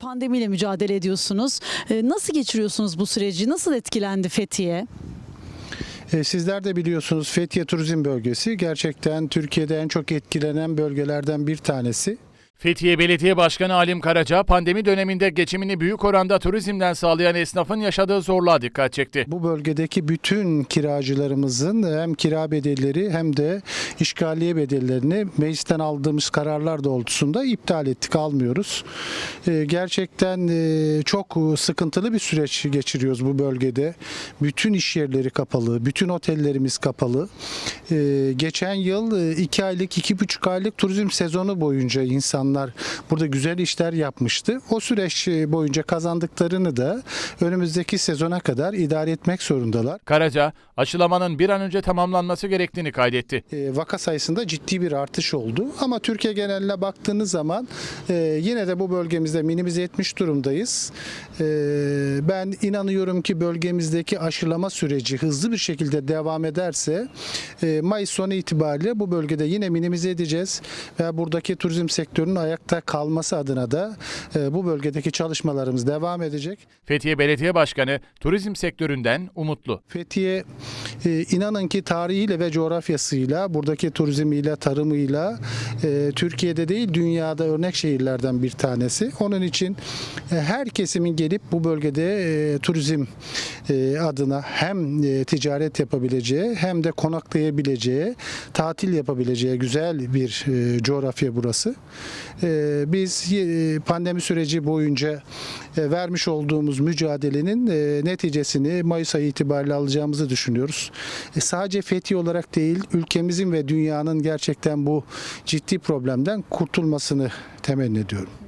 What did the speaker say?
Pandemiyle mücadele ediyorsunuz. Ee, Nasıl geçiriyorsunuz bu süreci? Nasıl etkilendi Fethiye? E, Sizler de biliyorsunuz Fethiye Turizm Bölgesi gerçekten Türkiye'de en çok etkilenen bölgelerden bir tanesi. Fethiye Belediye Başkanı Halim Karaca pandemi döneminde geçimini büyük oranda turizmden sağlayan esnafın yaşadığı zorluğa dikkat çekti. Bu bölgedeki bütün kiracılarımızın hem kira bedelleri hem de işgaliye bedellerini meclisten aldığımız kararlar doğrultusunda iptal ettik, almıyoruz. E, Gerçekten e, çok sıkıntılı bir süreç geçiriyoruz bu bölgede. Bütün iş yerleri kapalı, bütün otellerimiz kapalı. E, Geçen yıl 2 aylık, iki buçuk aylık turizm sezonu boyunca insanlar burada güzel işler yapmıştı. O süreç e, boyunca kazandıklarını da önümüzdeki sezona kadar idare etmek zorundalar. Karaca, aşılamanın bir an önce tamamlanması gerektiğini kaydetti. E, vaka sayısında ciddi bir artış oldu. Ama Türkiye geneline baktığınız zaman e, yine de bu bölgemizde minimize etmiş durumdayız. E, ben inanıyorum ki bölgemizdeki aşılama süreci hızlı bir şekilde devam ederse e, Mayıs sonu itibariyle bu bölgede yine minimize edeceğiz ve buradaki turizm sektörünün ayakta kalması adına da e, bu bölgedeki çalışmalarımız devam edecek. Fethiye Belediye Başkanı turizm sektöründen umutlu. Fethiye e, inanın ki tarihiyle ve coğrafyasıyla, buradaki turizmiyle, tarımıyla e, Türkiye'de değil dünyada örnek şehirlerden bir tanesi. Onun için her kesimin gelip bu bölgede turizm adına hem ticaret yapabileceği hem de konaklayabileceği, tatil yapabileceği güzel bir coğrafya burası. E, biz e, pandemi süreci boyunca e, vermiş olduğumuz mücadelenin e, neticesini Mayıs ayı itibariyle alacağımızı düşünüyoruz. Sadece Fethiye olarak değil, ülkemizin ve dünyanın gerçekten bu ciddi problemden kurtulmasını temenni ediyorum.